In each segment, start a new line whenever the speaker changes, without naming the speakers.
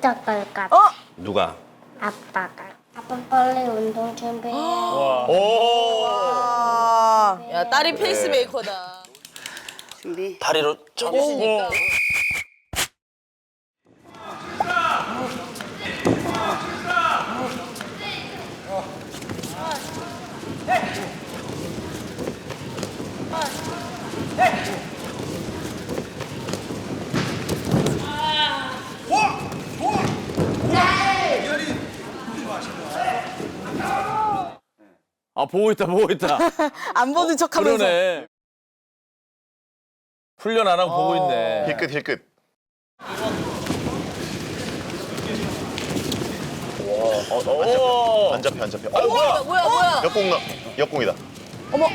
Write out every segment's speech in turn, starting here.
어떡할까?
어?
누가?
아빠가. 아빠 빨리 운동 준비해.
오.
아,
야 딸이 페이스메이커다.
다리로 쳐.
해주시니까.
아 보고 있다 보고 있다.
안 보는 척하면서.
그러네. 훈련 안 하고 보고 있네.
힐끗 힐끗.
어, 오.
안 잡혀 안 잡혀. 어,
뭐야 뭐야 뭐야?
역공 나 역공이다.
어머.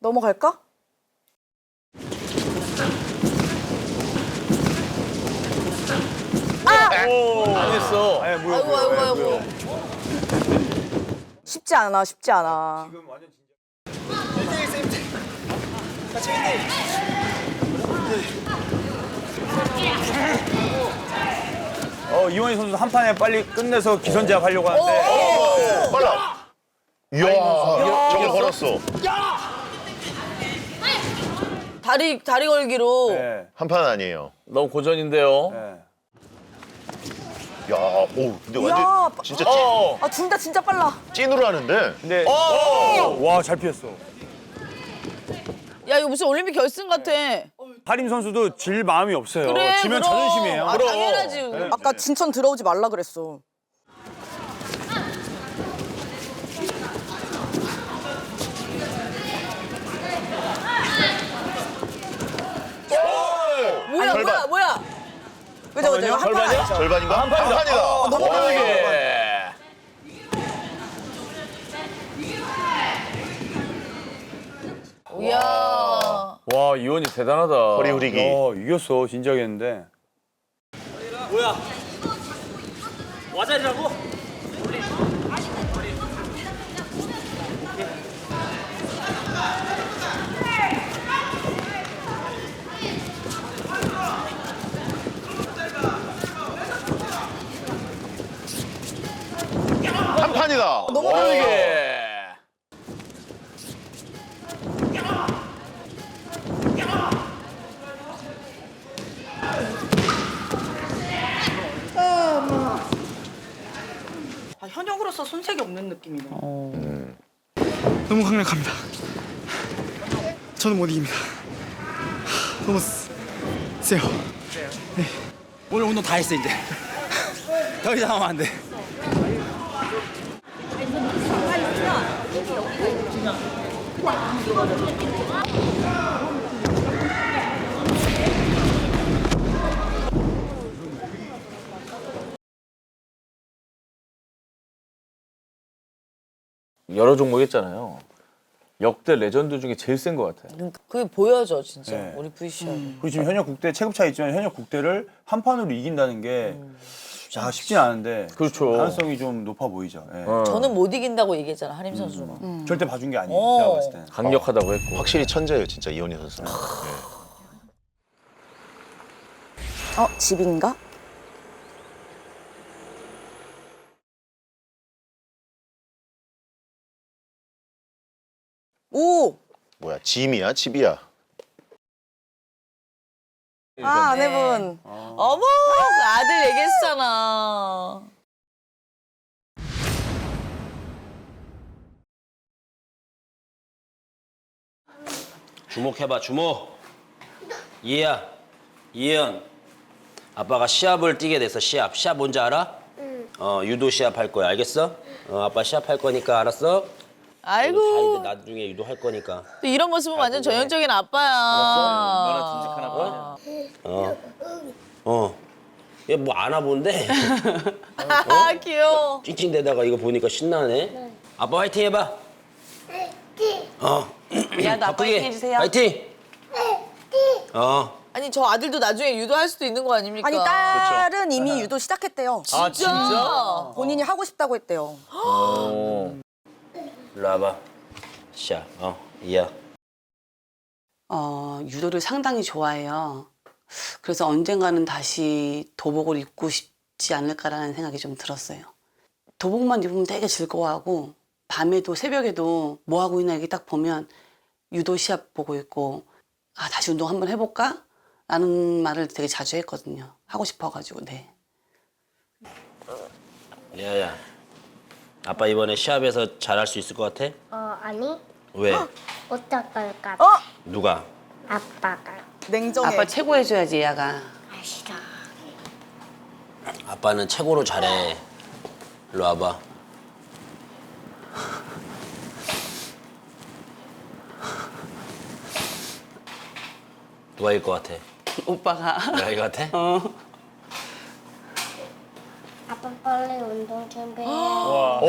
넘어갈까?
안 했어.
아이고 아이고 아이고.
쉽지 않아, 쉽지 않아.
어, 이원희 선수 한 판에 빨리 끝내서 기선제압 하려고 하는데
빨라. 이야, 저걸 걸었어.
다리 다리 걸기로.
네,
한판 아니에요.
너무 고전인데요.
네.
야, 오, 근데 완전
야,
진짜 찐,
어.
아, 둘 다 진짜 빨라.
찐으로 하는데.
근데
어.
와잘 피했어.
야 이거 무슨 올림픽 결승 같아.
하림 선수도 질 마음이 없어요.
그래
지면
그럼.
자존심이에요.
아 당연하지.
아까 진천 들어오지 말라 그랬어.
뭐야
절반.
뭐야 뭐야?
그죠, 그죠. 한 판.
절반이야?
절반인가? 한 판이다.
너무
예.
이야.
와 이원이 대단하다.
허리 후리기.
어, 이겼어 진작했는데.
한 판이다.
너무
와.
예.
아, 현역으로서 손색이 없는 느낌이네.
너무 강력합니다. 저는 못 이깁니다. 너무 세- 세요. 네. 오늘 운동 다 했어 이제. 더 이상 하면 안 돼.
여러 종목 했잖아요. 역대 레전드 중에 제일 센 것 같아요.
그게 보여져 진짜
네.
우리 VCR.
그리고 지금 현역 국대 체급 차 있지만 현역 국대를 한 판으로 이긴다는 게 야, 쉽진 않은데
그렇죠.
가능성이 좀 높아 보이죠. 예.
어.
저는 못 이긴다고 얘기했잖아 하림 선수는.
절대 봐준 게 아니에요.
어.
제가 봤을 때는.
강력하다고 했고.
확실히 천재예요, 진짜 이원희 선수는. 예.
어, 집인가? 오!
뭐야, 짐이야, 집이야.
아, 아내분.
어머 그 아들 얘기했잖아.
주목해봐 주목. 이해야. 이해연. 아빠가 시합을 뛰게 돼서 시합. 시합 뭔지 알아? 응. 어 유도 시합 할 거야. 알겠어? 어 아빠 시합 할 거니까 알았어? 다
아이고
이제 나중에 유도할 거니까.
또 이런 모습은 완전 전형적인 아빠야.
어. 어. 얘뭐 안아본데?
아 귀여워.
찡찡대다가 이거 보니까 신나네. 아빠 화이팅 해봐. 어.
미안도 아빠
바쁘게.
화이팅 해주세요.
화이팅. 어.
아니 저 아들도 나중에 유도할 수도 있는 거 아닙니까?
아니, 딸은 이미 유도 시작했대요.
아 진짜?
본인이 하고 싶다고 했대요.
어.
일로 와봐. 샤. 어. 이야.
어, 유도를 상당히 좋아해요. 그래서 언젠가는 다시 도복을 입고 싶지 않을까라는 생각이 좀 들었어요. 도복만 입으면 되게 즐거워하고 밤에도 새벽에도 뭐 하고 있나 이렇게 딱 보면 유도 시합 보고 있고 아 다시 운동 한번 해볼까? 라는 말을 되게 자주 했거든요. 하고 싶어가지고 네.
예아야. 아빠 이번에 시합에서 잘할 수 있을 것 같아?
어 아니
왜?
어떡할까
어?
누가?
아빠가
냉정해.
아빠 최고 해줘야지 얘가.
아 싫어
아빠는 최고로 잘해. 일로 와봐. 누가 이길 것 같아?
오빠가.
내가 이길 것 같아?
어.
아빠 빨리 운동 준비해.
아,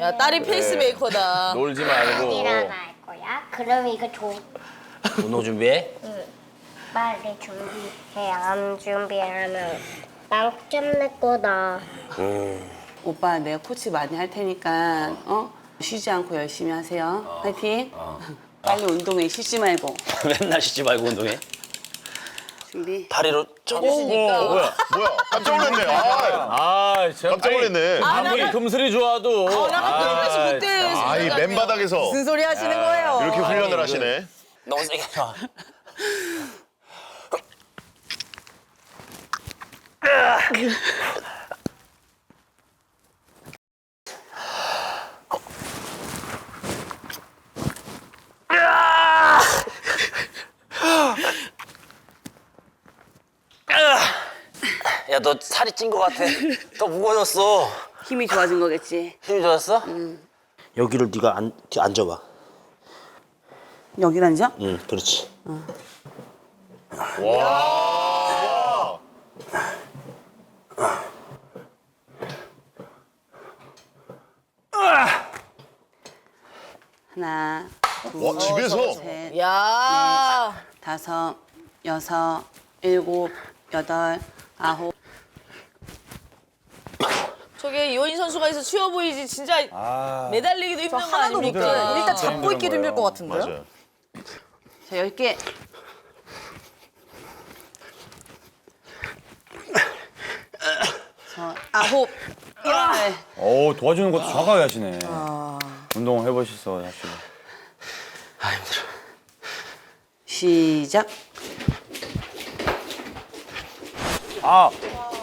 야 딸이 페이스메이커다.
놀지 말고.
일어날 거야? 그럼 이거 줘.
운동 준비해?
빨리 준비해. 안 준비하면 빵점 낼 거다
오빠 내가 코치 많이 할 테니까 어? 쉬지 않고 열심히 하세요. 파이팅. 빨리 운동해. 쉬지 말고.
맨날 쉬지 말고 운동해.
준비.
다리로 쳐.
있으니까.
뭐야? 뭐야? 깜짝 놀랐네. 아,
아, 참.
깜짝 놀랐네.
아무리 금슬이 좋아도.
어, 나 못돼.
아, 이 맨바닥에서
무슨 소리 하시는 거예요?
이렇게 훈련을 하시네.
너무 세게 쳐. 너 살이 찐 것 같아. 더 무거워졌어.
힘이 좋아진 거겠지.
힘이 좋았어? 여기를 네가 안, 앉아봐.
여기 앉아?
응, 그렇지.
하나, 둘,
와, 집에서?
셋,
야.
다섯, 여섯, 일곱, 여덟, 아홉.
저게 이원희 선수가 있어 추워 보이지 진짜
아.
매달리기도 힘든 거
하나도 못
아닙니까?
해요. 일단 잡고 있기도 힘들 것 같은데요?
맞아요.
자, 열 개. 저 아홉, 열.
오 도와주는 것도 정확하게 하시네. 운동 해보셨어 사실.
아, 힘들어.
시작.
아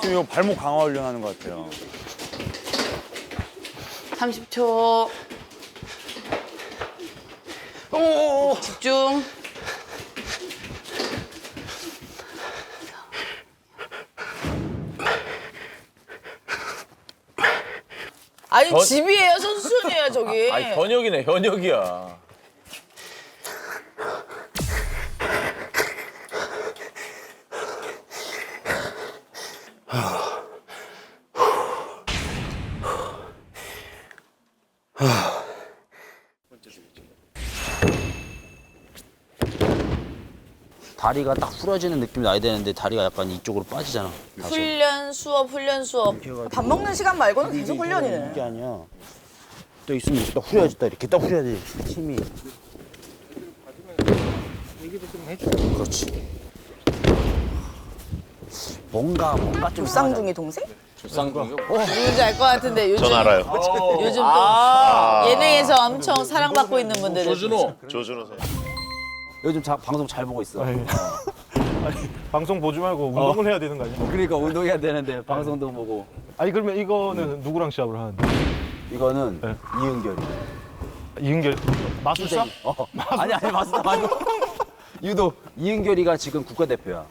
지금 이거 발목 강화 훈련하는 것 같아요.
30초. 오, 집중.
아니
저-
집이에요 선수촌이에요 저기.
아니, 현역이네, 현역이야.
다리가 딱 풀어지는 느낌이 나야 되는데 다리가 약간 이쪽으로 빠지잖아. 다시.
훈련 수업 훈련 수업.
밥 먹는 시간 말고는 계속 훈련이네.
이게 아니야. 또 있으면 이렇게 딱 후려야지, 딱 이렇게 딱 후려야지. 힘이. 그렇지. 뭔가 뭔가 좀
쌍둥이 동생?
누군지 알 것 같은데 요즘
전 알아요.
요즘 또
아.
예능에서 엄청 사랑받고 있는 분들은
조준호.
조준호 선수.
요즘 자, 방송 잘 보고 있어.
방송 보지 말고 운동을 해야 되는 거 아니야?
그러니까 운동해야 되는데 방송도 보고.
아니 그러면 이거는 누구랑 시합을 하는데?
이거는
네.
이은결이.
이은결 마술사?
어. 아니 아니 맞다 말고. 유도 이은결이가 지금 국가대표야.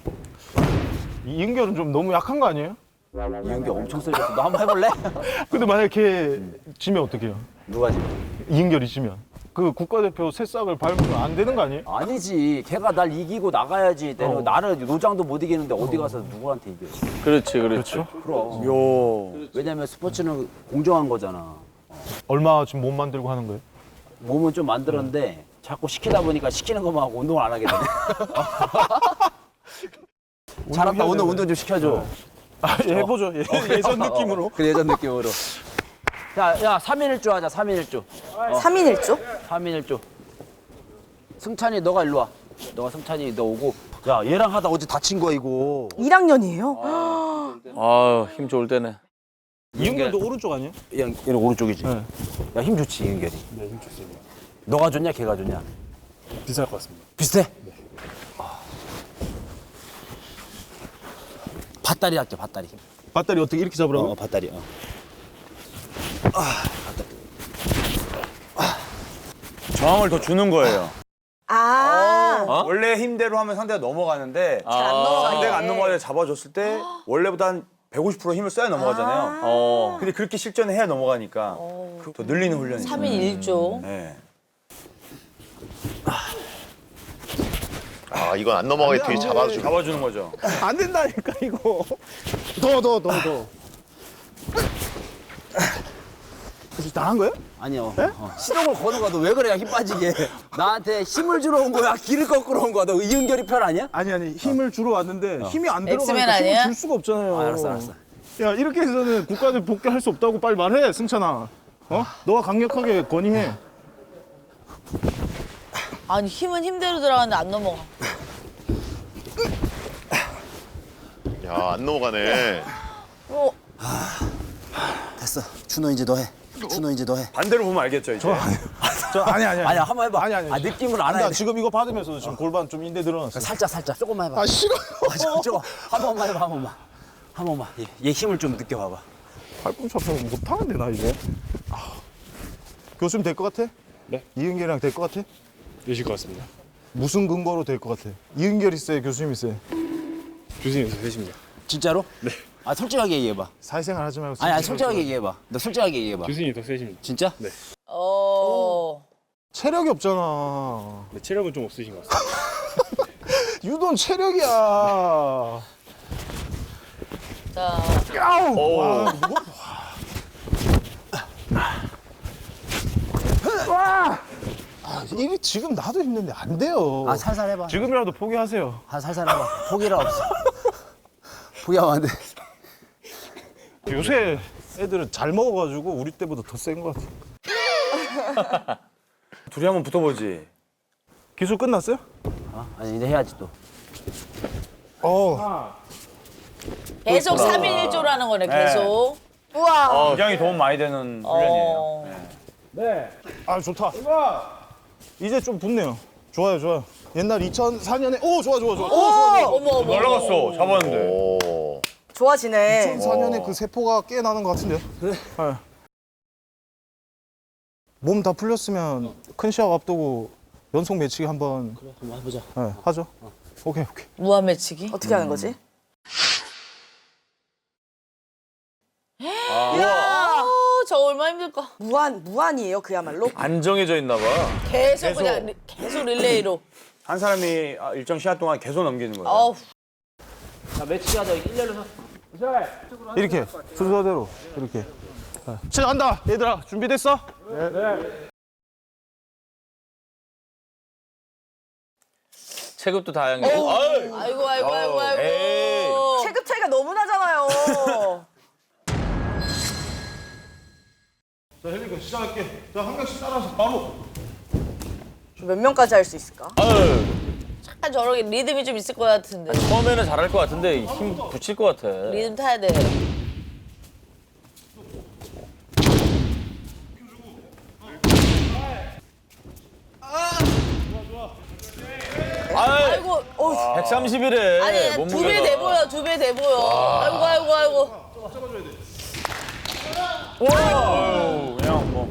이은결은 좀 너무 약한 거 아니에요?
이은결 엄청 세졌어. 너 한번 해볼래?
근데 만약에 걔 지면 어떡해요?
누가 지금?
이은결이 지면 그 국가대표 새싹을 밟으면 안 되는 거 아니에요?
아니지. 걔가 날 이기고 나가야지. 내가
어.
나는 노장도 못 이기는데 어디 가서 누구한테 이겨?
그렇지, 그렇지.
그럼.
요.
왜냐면 스포츠는 공정한 거잖아.
얼마 지금 못 만들고 하는 거예요?
몸은 좀 만들었는데 자꾸 시키다 보니까 시키는 것만 하고 운동을 안 하게 되네. 잘한다. 오늘 운동 좀 시켜줘.
아, 예, 해보죠. 예, 예전 느낌으로.
어, 그 예전 느낌으로. 야, 야, 3인 1조 하자. 3인 1조.
3인 1조?
3인 1조. 승찬이 너가 일로 와. 너가 승찬이 너 오고. 야 얘랑 하다 어제 다친 거야 이거.
1학년이에요?
아, 힘 좋을 때네.
이은결도 오른쪽 아니에요?
얘는, 얘는 오른쪽이지.
네.
야힘 좋지 이은결이.
네, 힘 좋습니다.
너가 좋냐 걔가 좋냐?
비쌀 것 같습니다.
비슷해? 아. 밭다리 할게 밭다리.
밧다리 어떻게 이렇게 잡으라고?
어 밭다리. 어.
저항을 더 주는 거예요.
아.
원래 힘대로 하면 상대가 넘어가는데
잘안 넘어가게.
상대가 안 넘어가게 잡아줬을 때 원래보다 한 150% 힘을 써야 넘어가잖아요.
어.
근데 그렇게 실전을 해야 넘어가니까 그 더 늘리는 훈련이죠.
3인 1조.
네.
아 이건 안 넘어가게 뒤에 잡아주고.
잡아주는 거죠.
안 된다니까 이거. 더 더 더 더. 그래서 다한 거예요?
아니요. 어. 시동을 거는 거야. 너왜 그래? 힘 빠지게. 나한테 힘을 주러 온 거야. 길을 거꾸로 온 거야. 너 이은결이 편 아니야?
아니 아니 힘을 주러 왔는데 힘이 안
엑스맨
들어가니까
아니야?
힘을 줄 수가 없잖아요.
아, 알았어, 알았어.
야 이렇게 해서는 국가대 복귀할 수 없다고 빨리 말해 승찬아. 어? 너가 강력하게 건의해.
아니 힘은 힘대로 들어가는데 안 넘어가.
야 안 넘어가네.
어,
됐어. 준호 이제 너 해. 준호 이제 너 해.
반대로 보면 알겠죠, 이제.
저 아니 아니
아니야, 한번 해봐.
아니 아니.
아, 느낌을 알아야
나
돼.
지금 이거 받으면서 지금 골반 좀 인대 늘어났어.
살짝, 살짝. 조금만 해봐.
아 싫어요.
아, 저, 저거. 한 번만 해봐, 한 번만. 한 번만. 얘, 얘 힘을 좀 느껴봐봐.
팔꿈치 아파서 못하는데 나 이제. 아. 교수님 될 것 같아?
네.
이은결이랑 될 것 같아?
되실 것 같습니다.
무슨 근거로 될 것 같아? 이은결이 세, 교수님이 세.
교수님 되십니다.
진짜로? 네. 아, 솔직하게 얘기해봐.
사회생활 하지 말고.
아니, 아니, 솔직하게. 얘기해봐. 너 솔직하게 얘기해봐.
교수님 더 세십니다.
진짜?
네.
어.
체력이 없잖아.
네, 체력은 좀 없으신 것 같습니다.
유돈 체력이야.
자,
아우. 와. 와. 아, 이게 지금 나도 힘든데 안 돼요.
아, 살살 해봐.
지금이라도 포기하세요.
아, 살살 해봐. 포기라 없어. 포기하면 안 돼.
요새 애들은 잘 먹어가지고 우리 때보다 더 센 것 같아.
둘이 한번 붙어보지.
기술 끝났어요?
어? 아니, 이제 해야지 또.
어.
계속 3인 1조라는 거네, 계속.
우와.
굉장히 도움 많이 되는 훈련이에요.
어.
아 좋다. 이제 좀 붙네요. 좋아요, 좋아요. 옛날 2004년에 오 좋아, 좋아, 좋아. 오, 좋아, 좋아.
어머, 어머.
날라갔어, 잡았는데.
오.
좋아지네.
2004년에 그 세포가 깨 나는 것 같은데요? 그래. 몸 다 풀렸으면 큰 시합 앞두고 연속 매치기 한번
한번 해보자.
네, 하죠. 오케이, 오케이.
무한 매치기?
어떻게 하는 거지?
어, 저 얼마나 힘들까.
무한 무한이에요 그야말로.
안 정해져 있나 봐.
계속, 그냥 리- 계속 릴레이로.
한 사람이 아, 일정 시간 동안 계속 넘기는 거예요.
어우,
자, 매치기 하자. 일렬로 서.
이렇게 순서대로 이렇게. 시작한다, 얘들아. 준비됐어?
체급도 다양해.
아이고, 아이고, 아이고, 아이고.
체급 차이가 너무 나잖아요.
자, 헬리콘 시작할게. 자, 한 명씩 따라서 바로.
몇 명까지 할 수 있을까?
약간 저렇게 리듬이 좀 있을 것 같은데.
처음에는 잘할 것 같은데 힘 붙일 것 같아.
리듬 타야 돼. 아이고, 어,
130이래.
아니 두 배돼 보여, 두 배 돼 보여. 아이고, 아이고, 아이고.
그냥 뭐.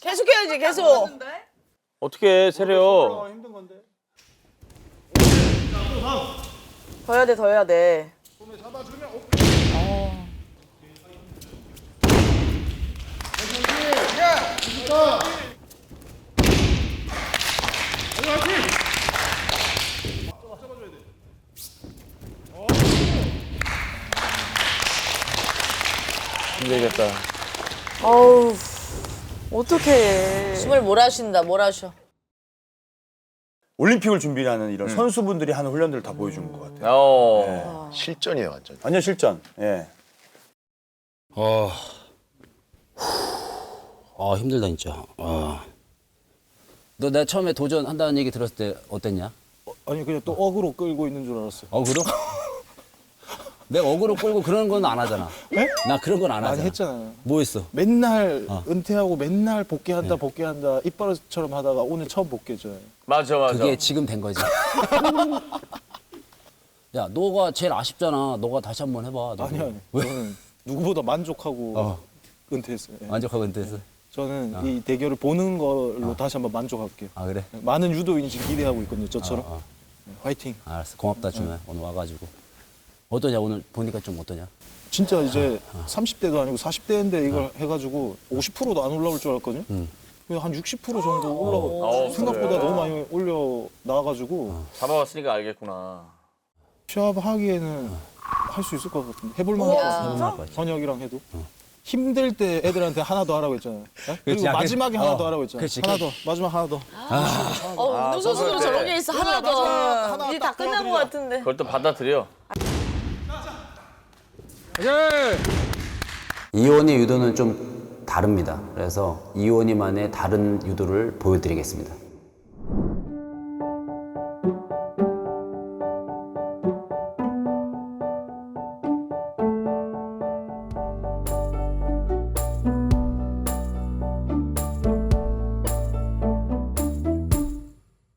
계속해야지, 계속.
어떻게 세려?
더 해야 돼, 더 해야 돼.
힘들겠다.
어우, 어떡해.
숨을 몰아쉰다, 몰아쉬어.
올림픽을 준비하는 이런 선수분들이 하는 훈련들을 다 보여주는 것 같아요.
어.
실전이에요 완전.
완전 실전. 예.
어. 아, 힘들다, 진짜. 아. 너 내가 처음에 도전한다는 얘기 들었을 때 어땠냐?
아니 그냥 또 억으로 끌고 있는 줄 알았어요.
어그로? 내가 어그로 끌고 그런 건 안 하잖아.
네?
나 그런 건 안
많이
하잖아.
했잖아요.
뭐 했어?
맨날
어.
은퇴하고 맨날 복귀한다
네.
복귀한다 이빨처럼 하다가 오늘 처음 복귀했잖아요.
맞아 맞아.
그게 지금 된 거지. 야, 너가 제일 아쉽잖아. 너가 다시 한번 해봐. 너도.
아니 아니.
왜?
저는 누구보다 만족하고
어.
은퇴했어요. 예.
만족하고 은퇴했어?
저는
어.
이 대결을 보는 걸로 다시 한번 만족할게요.
아, 그래?
많은 유도인이 지금 기대하고 있거든요. 저처럼.
어, 어.
화이팅.
알았어. 고맙다, 주면. 오늘 와가지고. 어떠냐? 오늘 보니까 좀 어떠냐?
진짜 이제
어.
30대도 아니고 40대인데 이걸 해가지고 50%도 안 올라올 줄 알았거든요.
응.
그냥 한 60% 정도 올라가
어,
생각보다
그래.
너무 많이 올려 나와가지고
잡아봤으니까 알겠구나.
시합 하기에는 할 수 있을 것 같은데 해볼 만할 것 같은데 현역이랑 해도 힘들 때 애들한테 하나 더 하라고 했잖아요. 네? 그리고
야, 그-
마지막에 하나
어,
더 하라고 했잖아요.
그렇지,
하나. 더 마지막 하나 더.
어, 운동 선수로 저런 게 있어. 하나 더. 이제 다 끝난 것 같은데.
그걸 또 받아들여.
이원희 유도는 좀 다릅니다. 그래서 이원희만의 다른 유도를 보여드리겠습니다.